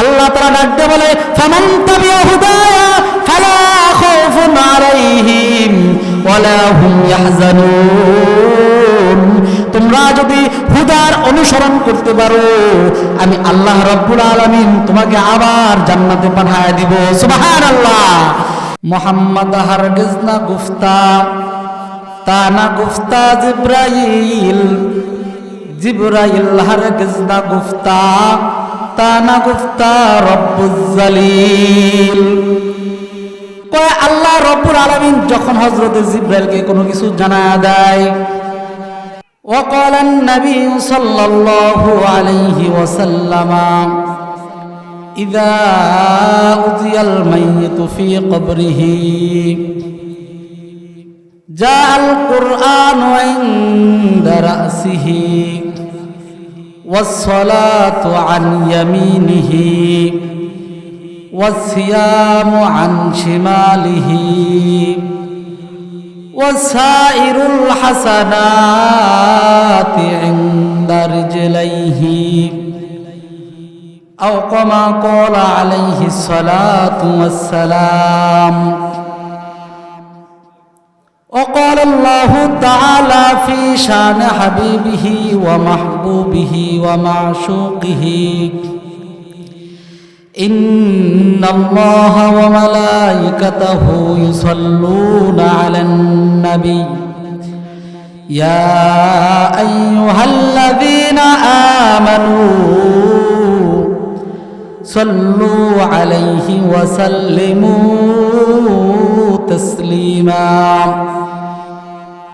আল্লাহ তারা ডাকতে বলে তোমরা যদি হুদার অনুসরণ করতে পারো, আমি আল্লাহ রব্বুল আলামিন তোমাকে আবার জান্নাতে পাঠায় দিব। সুবহানাল্লাহ। মোহাম্মদ হারগিজ না গুফতা, তা না গুফতা জিব্রাইল জিব্রাইল হারগিজ না গুফতা। তা না গুফতা রব্বুল জালিল কয় আল্লাহ রব্বুল আলামিন যখন হযরত জিব্রাইলকে কোনো কিছু জানা দেয় وقال النبي صلى الله عليه وسلم إذا أتي الميت في قبره جاء القرآن عند رأسه والصلاة عن يمينه والصيام عن شماله وسائر الحسنات عند رجليه أو كما قال عليه الصلاة والسلام وقال الله تعالى في شان حبيبه ومحبوبه ومعشوقه إن الله وملائكته يصلون على النبي. يا أيها الذين آمنوا صلوا عليه وسلموا تسليما.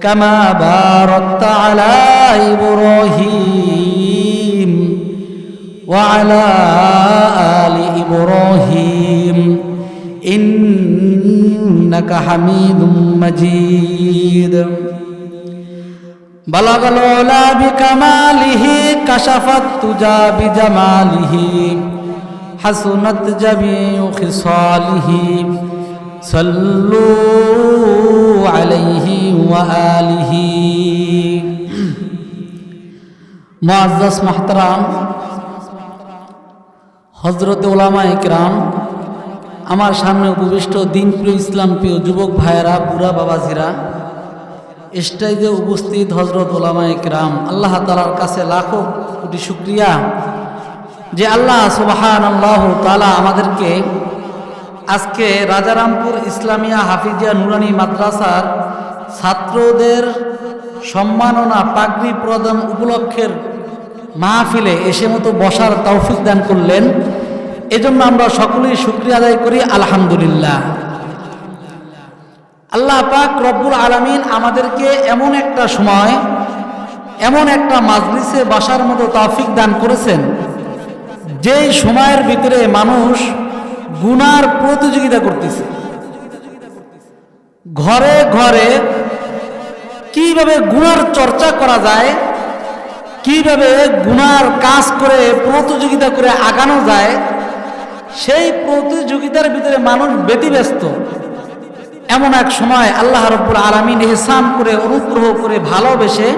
كما باركت على إبراهيم وعلى آل إبراهيم إنك حميد مجيد بلغ العلا بكماله كشف التجى بجماله حسنت جميع خصاله صلوا عليه وآله معزز محترم হজরত ওলামা একরাম আমার সামনে উপবিষ্ট দিনপ্রিয় ইসলাম প্রিয় যুবক ভাইয়েরা বুড়া বাবাজিরা স্টেজে উপস্থিত হজরত ওলামা একরাম আল্লাহ তালার কাছে লাখো কোটি শুক্রিয়া যে আল্লাহ সুবাহান আল্লাহ তালা আমাদেরকে আজকে রাজারামপুর ইসলামিয়া হাফিজিয়া নুরানি মাদ্রাসার ছাত্রদের সম্মাননা পাগড়ি প্রদান উপলক্ষের মাহফিলে এসে মতো বসার তৌফিক দান করলেন। এজন্য আমরা সকলেই শুক্রিয়া আদায় করি, আলহামদুলিল্লাহ। আল্লাহ পাক রব্বুল আলমিন আমাদেরকে এমন একটা সময়, এমন একটা মাজলিসে বাসার মতো তৌফিক দান করেছেন, যেই সময়ের ভিতরে মানুষ গুনার প্রতিযোগিতা করতেছে। ঘরে ঘরে কীভাবে গুনার চর্চা করা যায়, কীভাবে গুনার কাজ করে, প্রতিযোগিতা করে আগানো যায়, সেই প্রতিযোগিতার ভিতরে মানুষ ব্যতিব্যস্ত। এমন এক সময় আল্লাহ রব্বুল আলমিন এহসান করে, অনুগ্রহ করে, ভালোবেসে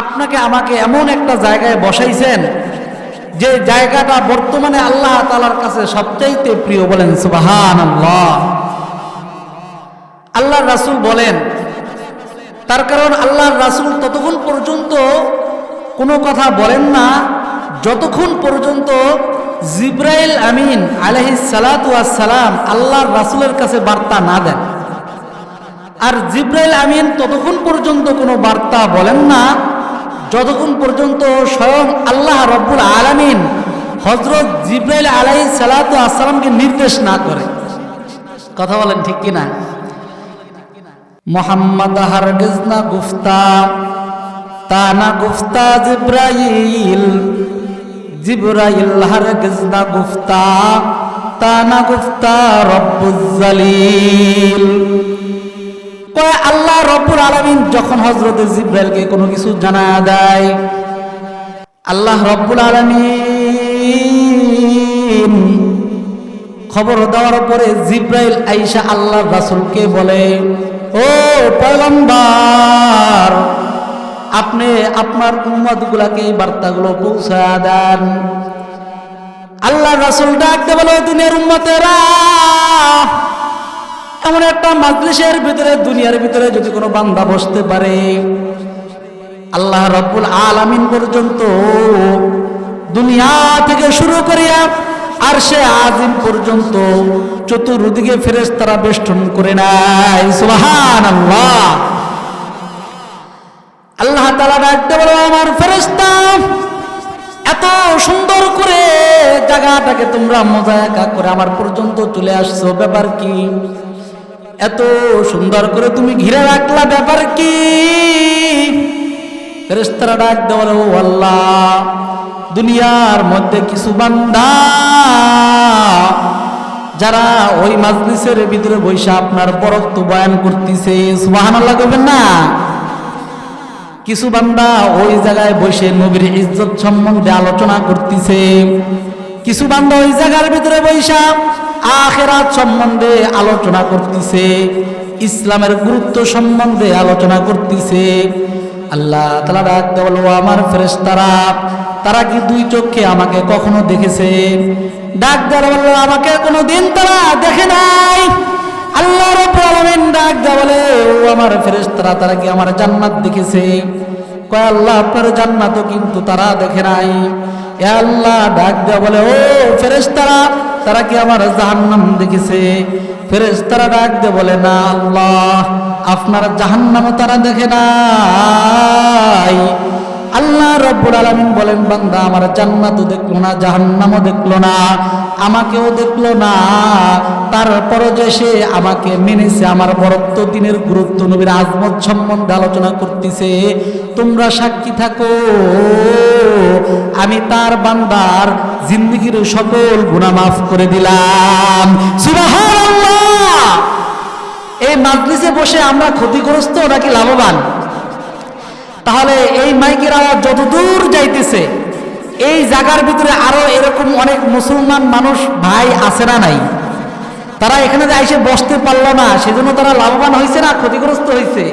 আপনাকে আমাকে এমন একটা জায়গায় বসাইছেন যে জায়গাটা বর্তমানে আল্লাহ তালার কাছে সবচাইতে প্রিয় বলেন সুবাহান আল্লাহ আল্লাহর রাসুল বলেন, তার কারণ আল্লাহর রাসুল ততক্ষণ পর্যন্ত কোনো কথা বলেন না, যতক্ষণ পর্যন্ত জিব্রাইল আমিন আলহি সালাম আল্লাহর রাসুলের কাছে বার্তা না দেন। আর জিব্রাইল আমিন ততক্ষণ পর্যন্ত কোনো বার্তা বলেন না যতক্ষণ পর্যন্ত স্বয়ং আল্লাহ রব্বুল আলমিন হজরত জিব্রাইল আলহি সালাতু আসসালামকে নির্দেশ না করে। কথা বলেন ঠিক কিনা? মোহাম্মদ হারগিজ না গুফতা, তা না গুফতা জিব্রাইল। জিবরাইল হারগিজ না গুফতা, তা না গুফতা রব্বুল জালিল। কয় আল্লাহ রব্বুল আলামিন যখন হযরত জিব্রাইলকে কোনো কিছু জানা দেয়, আল্লাহ রব্বুল আলামিন খবর দেওয়ার পরে জিব্রাইল আইসা আল্লাহ রাসূলকে বলে, ও পয়গম্বর, আপনি আপনার উম্মতগুলাকে এই বার্তাগুলো পৌঁছা দেন। আল্লাহ রাসুল ডাকতে বলে দুনিয়ার উম্মতেরা এমন একটা মাজলিসের ভিতরে, দুনিয়ার ভিতরে যদি কোনো বান্দা বসতে পারে, আল্লাহ রব্বুল আলামিন পর্যন্ত দুনিয়া থেকে শুরু করিয়া আর সে আজিম পর্যন্ত চতুর্দিকে ফেরেশতারা বেষ্টন করে নাই সুবহানাল্লাহ। আল্লাহ তালা ডাকতে বলো, আমার ফেরেশতা, এত সুন্দর করে জায়গাটাকে তোমরা মজা একা করে আমার পর্যন্ত চলে আসছো। ব্যাপার কি? এত সুন্দর করে তুমি ঘিরে রাখলা, ব্যাপার কি? ফেরেশতারা ডাক দেওয়ার ও আল্লাহ, দুনিয়ার মধ্যে কিছু বান্দা যারা ওই মাজলিসের ভিতরে বৈশা আপনার বরত্ব বয়ান করতেছে, সুবহানাল্লাহ করবেন না? কিছু বান্দা ওই জায়গায় বসে নবীর ইজ্জত সম্বন্ধে আলোচনা করতেছে। কিছু বান্দা ওই জায়গার ভিতরে বৈশা আখেরাত সম্বন্ধে আলোচনা করতেছে, ইসলামের গুরুত্ব সম্বন্ধে আলোচনা করতেছে। আল্লাহ তালা আমার ফেরেশতারা, তারা কি দুই চোখে আমাকে কখনো দেখেছে? ডাক বলল আমাকে কোনো দিন তারা দেখে নাই। আল্লাহ রাব্বুল ডাক বলে, ও আমার ফেরেশতারা, তারা কি আমার জান্নাত দেখেছে? কয়, আল্লাহ আপনার জান্নাতও কিন্তু তারা দেখে নাই। আল্লাহ, ডাক দেওয়া বলে, ও ফেরেশতারা, তারা কি আমার জাহান্নাম দেখেছে? ফেরেশতারা ডাক দিয়ে বলে, না আল্লাহ, আপনার জাহান্নামও তারা দেখে নাই। আল্লাহ রব্বুল আলামিন বলেন, বান্দা, আমার জান্নাতও দেখল না, জাহান্নামও দেখল না, আমাকেও দেখল না। তারপরও যে সে আমাকে মেনেছে, আমার বরত্ব, দিনের গুরুত্ব, নবীর আজমত সম্বন্ধে আলোচনা করতেছে, তোমরা সাক্ষী থাকো, আমি তার বান্দার জিন্দগির সকল গুনাহ মাফ করে দিলাম। এই মাজলিসে বসে আমরা ক্ষতিগ্রস্ত নাকি লাভবান? তাহলে এই মাইকের আওয়াজ যত দূর যাইতেছে, এই জায়গার ভিতরে আরও এরকম অনেক মুসলমান মানুষ ভাই আছে না নাই? তারা এখানে যে এসে বসতে পারল না, সেজন্য তারা লাভবান হয়েছে না, ক্ষতিগ্রস্ত হয়েছে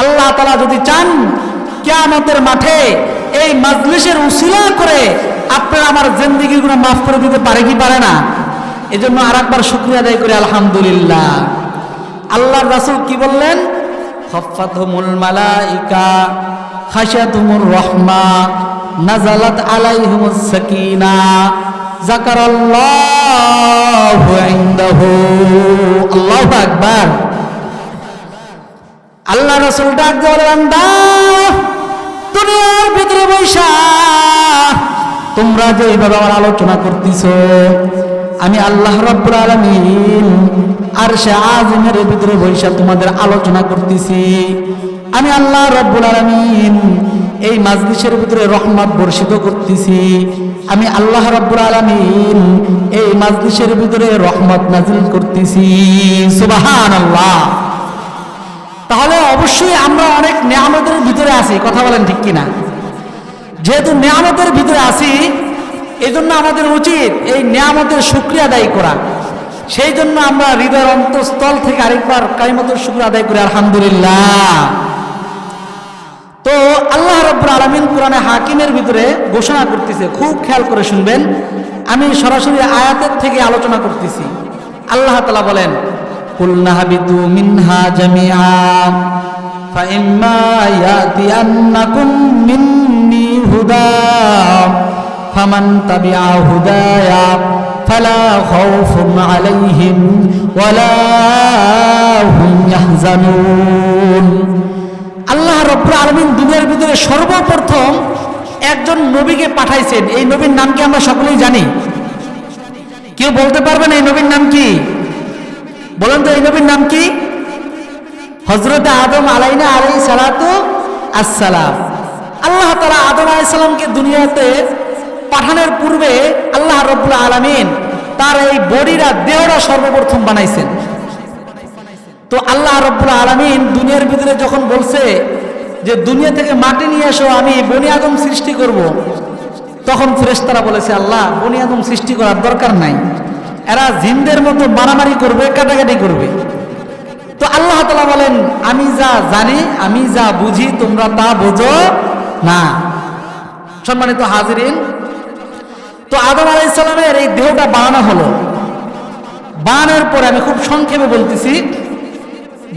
আল্লাহ তালা যদি চান, কেয়ামতের মাঠে এই মাজলিসের উসিলা করে আপনারা আমার জিন্দিগিগুলো মাফ করে দিতে পারে কি পারে না? এজন্য আর একবার শুক্রিয়া আদায় করে, আলহামদুলিল্লাহ। আল্লাহর রাসূল কি বললেন? খফাতহুমুল মালাইকা, খাশিয়াতুমুর রাহমা নাজালাত আলাইহিমুস সাকিনা, যাকারাল্লাহু ইনদাহু। আল্লাহু আকবার। আল্লাহ রাসূল ডাক বান্দা, দুনিয়ার ভিতরে বৈশা, তোমরা যে এইভাবে আমার আলোচনা করতেছো আমি আল্লাহ রাব্বুল আলামিন আর সে আজমের ভিতরে বৈশা তোমাদের আলোচনা করতেছি। আমি আল্লাহ রাব্বুল আলামিন এই মাজলিসের ভিতরে রহমত বর্ষিত করতেছি। আমি আল্লাহ রাব্বুল আলামিন এই মাজলিসের ভিতরে রহমত নাজিল করতেছি। সুবহানাল্লাহ। তাহলে অবশ্যই আমরা অনেক নেয়ামতের ভিতরে আছি, কথা বলেন ঠিক কিনা? যেহেতু নেয়ামতের ভিতরে আছি এই জন্য আমাদের উচিত এই নেয়ামতের শুক্রিয়া আদায় করা সেই জন্য আমরা হৃদয়ের অন্তঃস্থল থেকে আরেকবার কাইমতের শুক্রিয়া আদায় করি আলহামদুলিল্লাহ তো আল্লাহ রব্বুর আলমিন কোরআনে হাকিমের ভিতরে ঘোষণা করতেছে খুব খেয়াল করে শুনবেন আমি সরাসরি আয়াতের থেকে আলোচনা করতেছি আল্লাহ তালা বলেন কুলনা হাবিতু মিনহা জামিআ فإما يأتينكم مني هدى فمن تبع هدايا فلا خوف عليهم ولا هم يحزنون আল্লাহ রব্বুল আলমিন দুনিয়ার ভিতরে সর্বপ্রথম একজন নবীকে পাঠাইছেন এই নবীর নাম কি আমরা সকলেই জানি কেউ বলতে পারবেন এই নবীর নাম কি বলেন তো এই নবীর নাম কি হজরত আদম আলাইনা আলাই সালাতু আসসালাম আল্লাহ তারা আদম আলাইসালামকে দুনিয়াতে পাঠানোর পূর্বে আল্লাহ রব্বুল আলমিন তার এই বডিরা দেহটা সর্বপ্রথম বানাইছেন। তো আল্লাহ রব্বুল আলমিন দুনিয়ার ভিতরে যখন বলছে যে, দুনিয়া থেকে মাটি নিয়ে এসো, আমি বনি আদম সৃষ্টি করব। তখন ফেরেশতারা বলেছে, আল্লাহ, বনি আদম সৃষ্টি করার দরকার নাই। এরা জিনদের মতো মারামারি করবে, কাটাকাটি করবে। তো আল্লাহ তালা বলেন, আমি যা জানি, আমি যা বুঝি, তোমরা তা বোঝো না। সম্মানিত হাজিরিন তো আদম আলাইসাল্লামের এই দেহটা বানানো হলো। বানানোর পরে আমি খুব সংক্ষেপে বলতেছি,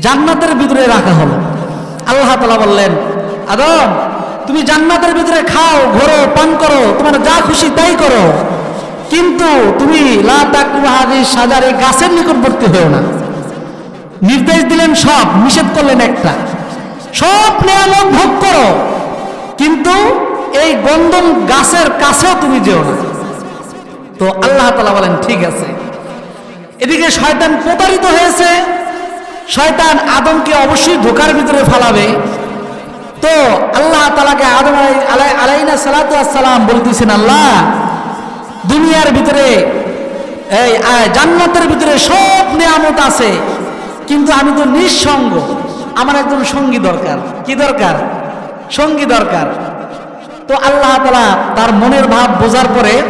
জান্নাতের ভিতরে রাখা হলো। আল্লাহ তালা বললেন, আদম, তুমি জান্নাতের ভিতরে খাও, ঘোরো, পান করো, তোমার যা খুশি তাই করো। কিন্তু তুমি লা তাকরিবা হাদিস সাজারে গাছের নিকটবর্তী হয়েও না। নির্দেশ দিলেন সব, নিষেধ করলেন একটা। সব নিয়ামত ভোগ করো, কিন্তু এই গন্ধম গাছের কাছেও তুমি যেও না। তো আল্লাহ তালা বলেন, ঠিক আছে। এদিকে শয়তান প্রতারিত হয়েছে। শয়তান আদমকে অবশ্যই ধোকার ভিতরে ফালাবে। তো আল্লাহ তালাকে আদম আলাই- আলাই আলাইনা সালাতু আসসালাম বলতেছেন, আল্লাহ, দুনিয়ার ভিতরে, এই জান্নাতের ভিতরে সব নিয়ামত আছে। কিন্তু আমি তো নিঃসঙ্গ। আমার একজন সঙ্গী দরকার। কি দরকার? সঙ্গী দরকার। তো আল্লাহ তালা তার মনের ভাব বোঝার পরে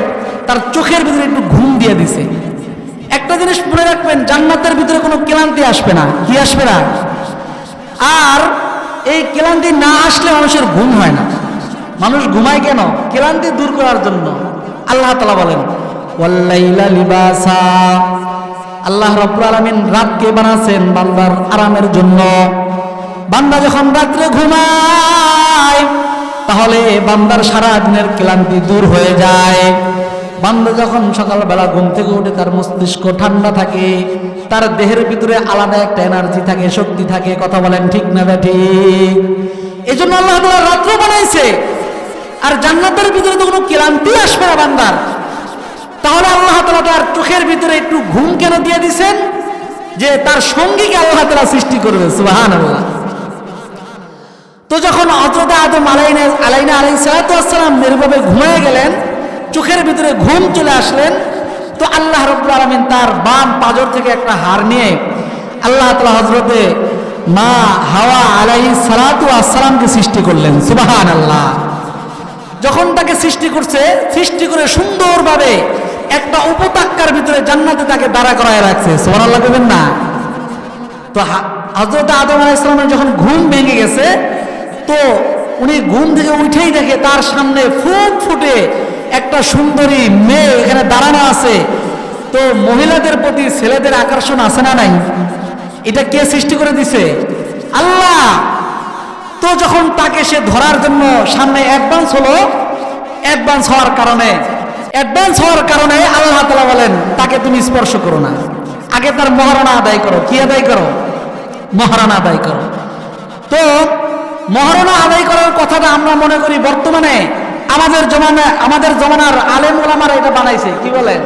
তার চোখের ভিতরে একটু ঘুম দিয়ে দিছে। একটা জিনিস মনে রাখবেন, জান্নাতের ভিতরে কোনো ক্লান্তি আসবে না। কি আসবে না? আর এই ক্লান্তি না আসলে মানুষের ঘুম হয় না। মানুষ ঘুমায় কেন? ক্লান্তি দূর করার জন্য। আল্লাহ তালা বলেন আল্লাহ রব্বুল আলামিন রাতকে বানাছেন বান্দার আরামের জন্য। বান্দা যখন রাত্রে ঘুমায়, তাহলে বান্দার সারা দিনের ক্লান্তি দূর হয়ে যায়। বান্দা যখন সকালবেলা ঘুম থেকে উঠে তার মস্তিষ্ক ঠান্ডা থাকে, তার দেহের ভিতরে আলাদা একটা এনার্জি থাকে, শক্তি থাকে, কথা বলেন ঠিক না ঠিক? এই জন্য আল্লাহ তাআলা রাত্র বানাইছে। আর জান্নাতের ভিতরে তো কোনো ক্লান্তি আসবে না বান্দার। তাহলে আল্লাহ তালা তার চোখের ভিতরে একটু ঘুম কেন দিয়ে দিছেন? যে তার সঙ্গীকে আল্লাহ তালা সৃষ্টি করবে সুবাহান তো যখন হজরত আদম আলাইনা আলাইনা আলাই সালাতাম এরভাবে ঘুমিয়ে গেলেন চোখের ভিতরে ঘুম চলে আসলেন, তো আল্লাহ রব্বুল আলমিন তার বাম পাজর থেকে একটা হার নিয়ে আল্লাহ তালা হজরতে মা হাওয়া আলাই সালাতু আসসালামকে সৃষ্টি করলেন সুবাহান আল্লাহ যখন তাকে সৃষ্টি করছে, সৃষ্টি করে সুন্দরভাবে একটা উপত্যকার ভিতরে জান্নাতে তাকে দাঁড়া করায় রাখছে সোমানাল্লাহ দেবেন না। তো হজরত আদম আলাইসালামের যখন ঘুম ভেঙে গেছে, তো উনি ঘুম থেকে উঠেই দেখে তার সামনে ফুট ফুটে একটা সুন্দরী মেয়ে এখানে দাঁড়ানো আছে। তো মহিলাদের প্রতি ছেলেদের আকর্ষণ আছে না নাই? এটা কে সৃষ্টি করে দিছে? আল্লাহ! তো যখন তাকে সে ধরার জন্য সামনে অ্যাডভান্স হলো অ্যাডভান্স হওয়ার কারণে অ্যাডভান্স হওয়ার কারণে আল্লাহ তালা বলেন, তাকে তুমি স্পর্শ করো না। আগে তার মহারণা আদায় করো। কি আদায় করো? মহারণা আদায় করো। তো মহারণা আদায় করার কথাটা আমরা মনে করি বর্তমানে আমাদের জমানা, আমাদের জমানার আলেম ওলামারা এটা বানাইছে, কি বলেন?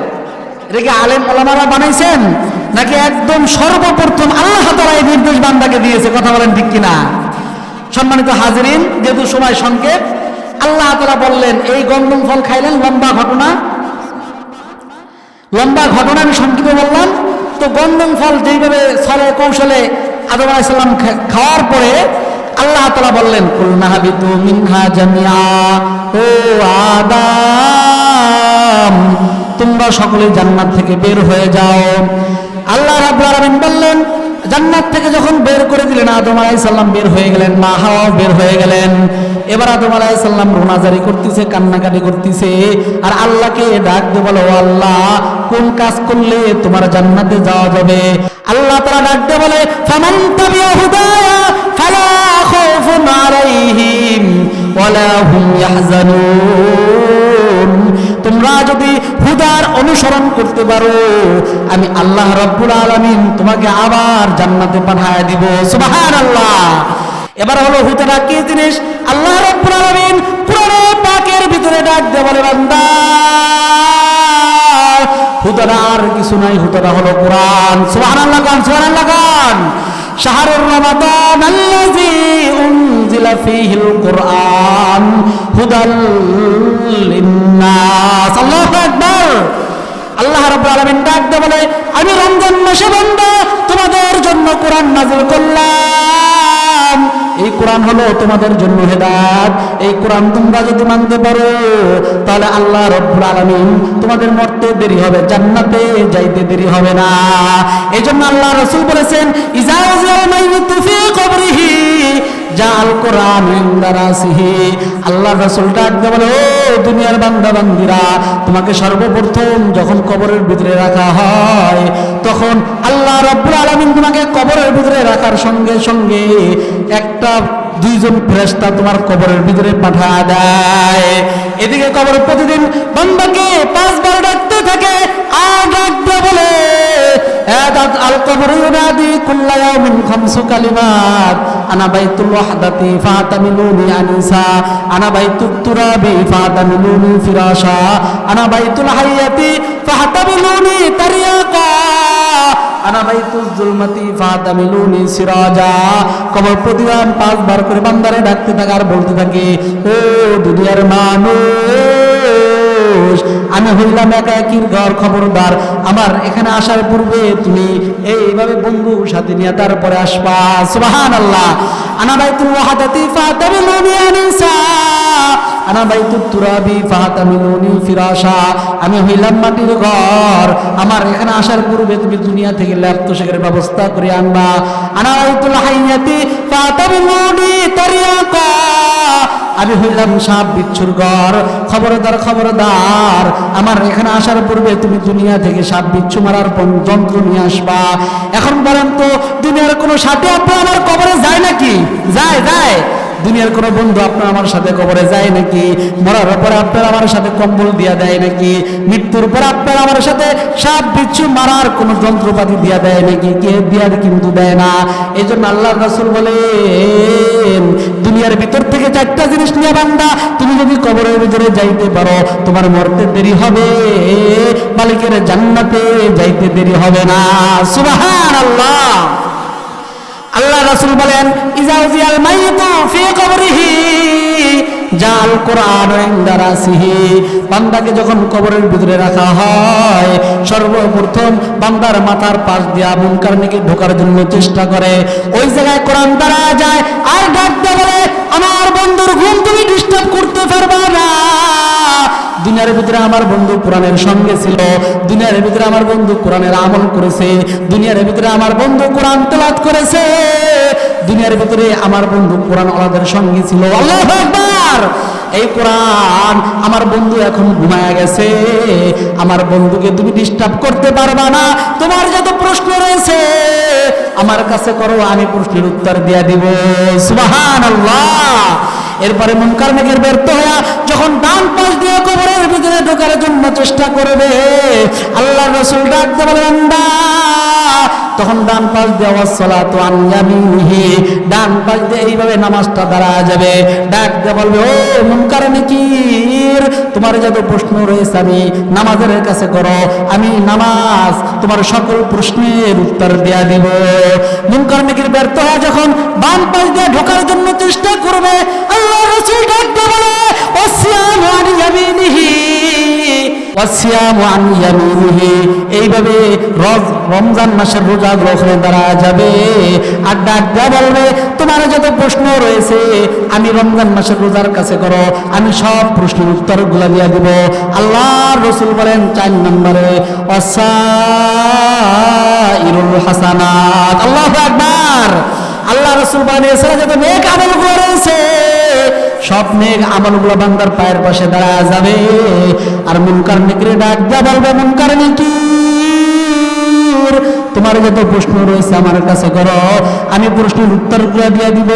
এটা কি আলেম ওলামারা বানাইছেন? নাকি একদম সর্বপ্রথম আল্লাহ তালা এই নির্দেশ বান্দাকে দিয়েছে, কথা বলেন ঠিক কিনা? সম্মানিত হাজিরিন, যেহেতু সময় সংক্ষেপ, আল্লাহ তালা বললেন, এই গন্ধম ফল খাইলেন, লম্বা ঘটনা। লম্বা ঘটনা আমি সংক্ষেপে বললাম, তো গন্ধম ফল যেইভাবে ছলে, কৌশলে আদম আলাইসাল্লাম খাওয়ার পরে আল্লাহ তালা বললেন কুলনাহাবিতু মিনহা জামিয়া ও আদাম, তোমরা সকলে জান্নাত থেকে বের হয়ে যাও। আল্লাহ রাব্বুল বললেন, জান্নাত থেকে যখন বের করে দিলেন, আদম আলাইসাল্লাম বের হয়ে গেলেন, মা হাওয়াও বের হয়ে গেলেন। এবার আদম আলাইসাল্লাম রোনাজারি করতেছে, কান্নাকাটি করতেছে, আর আল্লাহকে ডাক দিয়ে বলো আল্লাহ, কোন কাজ করলে তোমার জান্নাতে যাওয়া যাবে? আল্লাহ তারা ডাক দিয়ে বলে, ফামান তাবিয়া হুদায়া ফালা খাউফুন আলাইহিম। তোমরা যদি হুদার অনুসরণ করতে পারো, আমি আল্লাহ রব্বুল আলামিন তোমাকে আবার জান্নাতে পাঠায় দিব। সুবহানাল্লাহ। এবার হলো হুদাটা কি জিনিস? আল্লাহ রব্বুল আলামিন কোরআন পাকের ভিতরে ডাক দিয়ে বলে আর কিছু নাই, হুদাটা হলো কোরআন। সুবহানাল্লাহ গান সুবহানাল্লাহ গান শাহরুর রমাদান উনজিলা ফীহিল কুরআন হুদাল লিন্নাস। আল্লাহু আকবার। আল্লাহ রাব্বুল আলামিন ডাক দিয়ে বলে, আমি রমজান মাসে বান্দা তোমাদের জন্য কোরআন নাযিল করলাম। এই কোরআন হলো তোমাদের জন্য হেদাত এই কোরআন তোমরা যদি মানতে পারো, তাহলে আল্লাহ রব্বুল আলামিন তোমাদের মরতে দেরি হবে, জান্নাতে যাইতে দেরি হবে না। এই জন্য আল্লাহ রসুল বলেছেন ইজাউজিয়াল মাইয়িতু ফি জাল কোরআন ইন্দারাসিহি আল্লাহ রাসূল ডাক বলে, ও দুনিয়ার বান্দা বান্দিরা তোমাকে সর্বপ্রথম যখন কবরের ভিতরে রাখা হয়, তখন আল্লাহ রব্বুল আলামিন তোমাকে কবরের ভিতরে রাখার সঙ্গে সঙ্গে একটা, দুইজন ফেরেশতা তোমার কবরের ভিতরে পাঠা দেয়। এদিকে কবর প্রতিদিন বান্দাকে পাঁচবার ডাকতে থাকে, আর ডাকতে বলে আল কবর ইউনাদি কুল্লা ইয়াউমিন খামসু কালিমাত। আনা বাইতুল ওয়াহদাতি ফাতামিলুনি আনিসা, আনা বাইতুত তুরাবি ফাতামিলুনি ফিরাশা, আনা বাইতুল হাইয়াতি ফাতামিলুনি তারিয়াকা, আনা বাইতুল জুলমাতি ফাতামিলুনি সিরাজা। কবর প্রতিদিন পাঁচবার করে বান্দারে ডাকতে থাকে আর বলতে থাকে, ও দুনিয়ার মানুষ আমি হইলাম একা একির ঘর খবরদার। আমার এখানে আসার পূর্বে তুমি এইভাবে বন্ধু সাথে নিয়ে তারপরে আসবা। সুবাহ আল্লাহ আনা বাইতুল ওয়াহাদাতি ফাতামিলুনি আনিসা আমি হইলাম মাটির ঘর। আমার এখানে আসার পূর্বে তুমি দুনিয়া থেকে ল্যাপ তোষকের ব্যবস্থা করে আনবা। আনা আমি হইলাম সাপ বিচ্ছুর ঘর। খবরদার খবরদার। আমার এখানে আসার পূর্বে তুমি দুনিয়া থেকে সাপ বিচ্ছু মারার যন্ত্র নিয়ে আসবা। এখন বলেন তো, দুনিয়ার কোনো সাথে আপনি আমার কবরে যায় নাকি? যায় যায়। দুনিয়ার কোনো বন্ধু আপনার আমার সাথে কবরে যায় নাকি? মরার পরে আপনার আমার সাথে কম্বল দিয়া দেয় নাকি? মৃত্যুর পর আপনার আমার সাথে সাপ, বিচ্ছু, মারার কোনো যন্ত্রপাতি দিয়া দেয় নাকি? কে দিয়ার কিন্তু দেয় না। এই জন্য আল্লাহ রাসুল বলেন, দুনিয়ার ভিতর থেকে চারটা জিনিস নিয়ে বান্দা, তুমি যদি কবরের ভিতরে যাইতে পারো, তোমার মরতে দেরি হবে। মালিকের জান্নাতে যাইতে দেরি হবে না। আল্লাহ আল্লাহ রাসূল বলেন ইজাউজিয়াল মাইতু ফি কবরিহি জাল কোরআন ইনদারাসিহি বান্দাকে যখন কবরের ভিতরে রাখা হয়, সর্বপ্রথম বান্দার মাথার পাশ দিয়া নাকি ঢোকার জন্য চেষ্টা করে। ওই জায়গায় কোরআন দ্বারা যায় আর ডাক বলে, আমার বন্ধুর ঘুম তুমি ডিস্টার্ব করতে পারবা না। দুনিয়ার ভিতরে আমার বন্ধু কোরআনের সঙ্গে ছিল দুনিয়ার ভিতরে আমার বন্ধু কোরআনের আমল করেছে দুনিয়ার ভিতরে আমার বন্ধু কোরআন তেলাত করেছে দুনিয়ার ভিতরে আমার বন্ধু কোরআন আলাদের সঙ্গে ছিল। আল্লাহ আকবার! এই কোরআন আমার বন্ধু এখন ঘুমায় গেছে, আমার বন্ধুকে তুমি ডিস্টার্ব করতে পারবা না, তোমার যত প্রশ্ন রয়েছে, আমার কাছে করো, আমি প্রশ্নের উত্তর দিয়ে দিব। সুবাহান আল্লাহ এরপরে মুনকার নাকির ব্যর্থ হয়ে যখন ডান পাশ দিয়ে কবরের ভিতরে ঢোকার জন্য চেষ্টা করবে আল্লাহ রসুল ডাকতে বলেন! তখন ডান পাশ দিয়ে ওয়াসসালাতু আন ইয়ামিনিহি। ডান পাশ দিয়ে এইভাবে নামাজটা দাঁড়া যাবে। ডাক দিয়ে বলবে, ও মুনকার নাকির, তোমার যত প্রশ্ন রয়েছে আমি নামাজের কাছে করো। আমি নামাজ তোমার সকল প্রশ্নের উত্তর দেয়া দিব। মুনকার নাকির ব্যর্থ হয়ে যখন বাম পাশ দিয়ে ঢোকার জন্য চেষ্টা করবে। আল্লাহ রসুল ডাক দিয়ে বলে, ওয়াসিয়ামু আন ইয়ামিনিহি, ওয়াসিয়ামু আন এইভাবে রমজান মাসের রোজা গ্রহণে দ্বারা যাবে। আর ডাক দেয়া বলবে, তোমার যত প্রশ্ন রয়েছে, আমি রমজান মাসের রোজার কাছে করো। আমি সব প্রশ্নের উত্তরগুলো দিয়ে দিব। আল্লাহর রসুল বলেন চার নম্বরে, অসাইরুল হাসানাত। আল্লাহু আকবার। আল্লাহ রসুল যত নেক আমলগুলো রয়েছে, সব নেক আমলগুলো বান্দার পায়ের পাশে দাঁড়া যাবে। আর মুনকার নিকরে ডাক দেয়া বলবে, মুনকার নিকির তোমার যত প্রশ্ন রয়েছে আমার কাছে করো। আমি প্রশ্নের উত্তর করে দিয়ে দিব।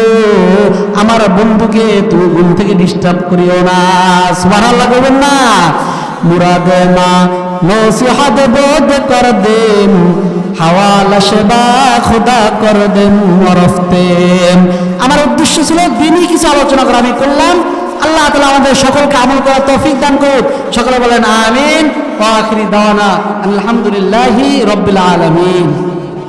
আমার বন্ধুকে তুমি ঘুম থেকে ডিস্টার্ব করিও না। সুবহানাল্লাহ করবেন না। মুরাদে মা, নসিহাত বোধ কর দেন। হাওয়ালা সেবা খোদা কর দেন মরফতেন আমার উদ্দেশ্য ছিল দিনই কিছু আলোচনা করা। আমি করলাম আল্লাহ তালা আমাদের সকলকে আমল করার তৌফিক দান করুক। সকলে বলেন, আমিন। আলহামদুলিল্লাহি রব্বিল আলামিন।